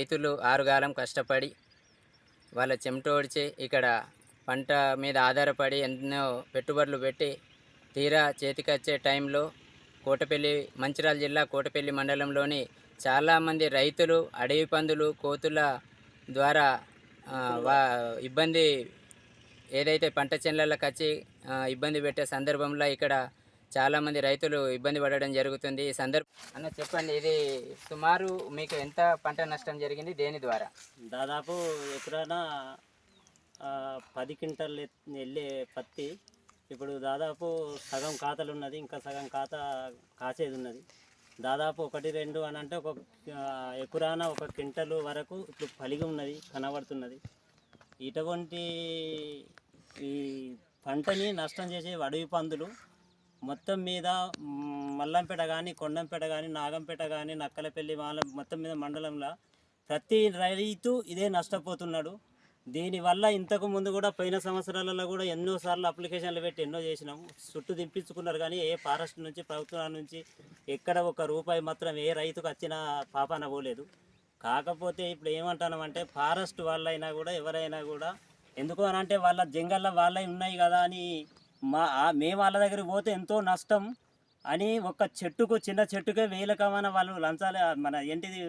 రైతులు ఆరుగాలం కష్టపడి వాళ్ళ చెమటోడ్చి ఇక్కడ పంట మీద ఆధారపడి ఎన్నో పెట్టుబడులు పెట్టి తీరా చేతికొచ్చే టైంలో కోటపల్లి మంచిర్యాల జిల్లా కోటపల్లి మండలంలోని చాలామంది రైతులు అడవి పందులు కోతుల ద్వారా వా ఇబ్బంది ఏదైతే పంట చేనులకు వచ్చి ఇబ్బంది పెట్టే సందర్భంలో ఇక్కడ చాలామంది రైతులు ఇబ్బంది పడడం జరుగుతుంది. ఈ సందర్భం అన్న చెప్పండి ఇది సుమారు మీకు ఎంత పంట నష్టం జరిగింది? దేని ద్వారా? దాదాపు ఎప్పుడైనా పది క్వింటల్ వెళ్ళే పత్తి ఇప్పుడు దాదాపు సగం ఖాతాలు ఉన్నది. ఇంకా సగం ఖాతా కాసేది ఉన్నది. దాదాపు ఒకటి రెండు అని అంటే ఒక ఎకురాన ఒక క్వింటల్ వరకు ఇప్పుడు పలిగి ఉన్నది కనబడుతున్నది. ఇటువంటి ఈ పంటని నష్టం చేసే అడవి పందులు మొత్తం మీద మల్లంపేట కానీ కొండంపేట కానీ నాగంపేట కానీ నక్కలపల్లి వాళ్ళ మొత్తం మీద మండలంలో ప్రతి రైతు ఇదే నష్టపోతున్నాడు. దీనివల్ల ఇంతకు ముందు కూడా పోయిన సంవత్సరాలలో కూడా ఎన్నోసార్లు అప్లికేషన్లు పెట్టి ఎన్నో చేసినాము. చుట్టూ దింపించుకున్నారు కానీ ఏ ఫారెస్ట్ నుంచి ప్రభుత్వం నుంచి ఎక్కడ ఒక రూపాయి మాత్రం ఏ రైతుకు వచ్చిన పాపాన పోలేదు. కాకపోతే ఇప్పుడు ఏమంటామంటే ఫారెస్ట్ వాళ్ళైనా కూడా ఎవరైనా కూడా ఎందుకు అని అంటే వాళ్ళ జంగల్లో వాళ్ళవి ఉన్నాయి కదా అని మా మేము వాళ్ళ దగ్గరికి పోతే ఎంతో నష్టం అని ఒక చెట్టుకు చిన్న చెట్టుకే వేల కమాన వాళ్ళు లంచాలు మన ఏంటిది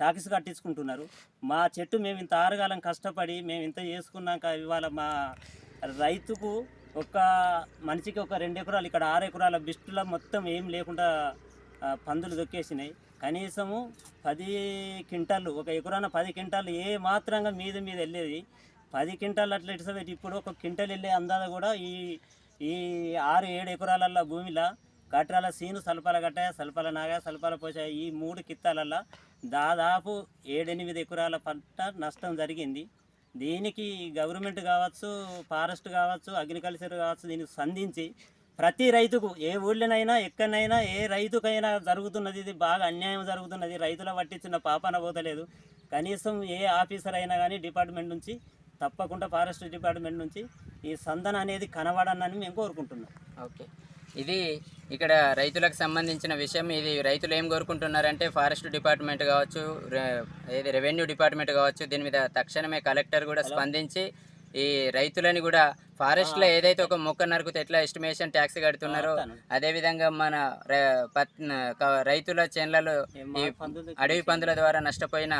టాక్స్ కట్టించుకుంటున్నారు. మా చెట్టు మేము ఇంత ఆరుగాలం కష్టపడి మేము ఇంత చేసుకున్నాక ఇవాళ మా రైతుకు ఒక మనిషికి ఒక రెండు ఎకరాలు ఇక్కడ ఆరు ఎకరాల బిస్టుల మొత్తం ఏం లేకుండా పందులు దొక్కేసినాయి. కనీసము పది క్వింటాలు ఒక ఎకరాన పది క్వింటాలు ఏ మాత్రంగా మీద మీద వెళ్ళేది. పది క్వింటాలు అట్లా ఇటు ఇప్పుడు ఒక క్వింటల్ వెళ్ళే అందాలు కూడా ఈ ఈ ఆరు ఏడు ఎకరాలల్లో భూమిలో కట్రాల సీను సల్పాల గట్ట సల్పాల నాగ సల్పాల పోస ఈ మూడు కిత్తాలల్లో దాదాపు ఏడెనిమిది ఎకరాల పంట నష్టం జరిగింది. దీనికి గవర్నమెంట్ కావచ్చు ఫారెస్ట్ కావచ్చు అగ్రికల్చర్ కావచ్చు దీనికి సంధించి ప్రతి రైతుకు ఏ ఊళ్ళోనైనా ఎక్కడైనా ఏ రైతుకైనా జరుగుతున్నది ఇది బాగా అన్యాయం జరుగుతున్నది. రైతుల పట్టించిన పాపన పోతలేదు. కనీసం ఏ ఆఫీసర్ అయినా కానీ డిపార్ట్మెంట్ నుంచి తప్పకుండా ఫారెస్ట్ డిపార్ట్మెంట్ నుంచి ఈ సందన అనేది కనబడనని మేము కోరుకుంటున్నాం. ఓకే. ఇది ఇక్కడ రైతులకు సంబంధించిన విషయం. ఇది రైతులు ఏం కోరుకుంటున్నారంటే ఫారెస్ట్ డిపార్ట్మెంట్ కావచ్చు ఏది రెవెన్యూ డిపార్ట్మెంట్ కావచ్చు దీని మీద తక్షణమే కలెక్టర్ కూడా స్పందించి ఈ రైతులని కూడా ఫారెస్ట్లో ఏదైతే ఒక మొక్క నరుకుతే ఎట్లా ఎస్టిమేషన్ ట్యాక్స్ కడుతున్నారో. అదేవిధంగా మన రైతుల చేన్లలో ఈ అడవి పందుల ద్వారా నష్టపోయిన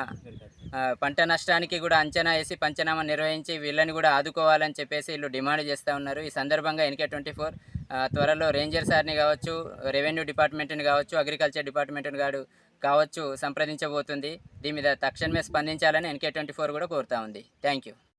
పంట నష్టానికి కూడా అంచనా వేసి పంచనామా నిర్వహించి వీళ్ళని కూడా ఆదుకోవాలని చెప్పేసి వీళ్ళు డిమాండ్ చేస్తూ ఉన్నారు. ఈ సందర్భంగా ఎన్కే ట్వంటీ ఫోర్ త్వరలో రేంజర్ సార్ని కావచ్చు రెవెన్యూ డిపార్ట్మెంట్ని కావచ్చు అగ్రికల్చర్ డిపార్ట్మెంట్ని కాడు కావచ్చు సంప్రదించబోతుంది. దీని మీద తక్షణమే స్పందించాలని ఎన్కే ట్వంటీ ఫోర్ కూడా కోరుతా ఉంది. Thank you.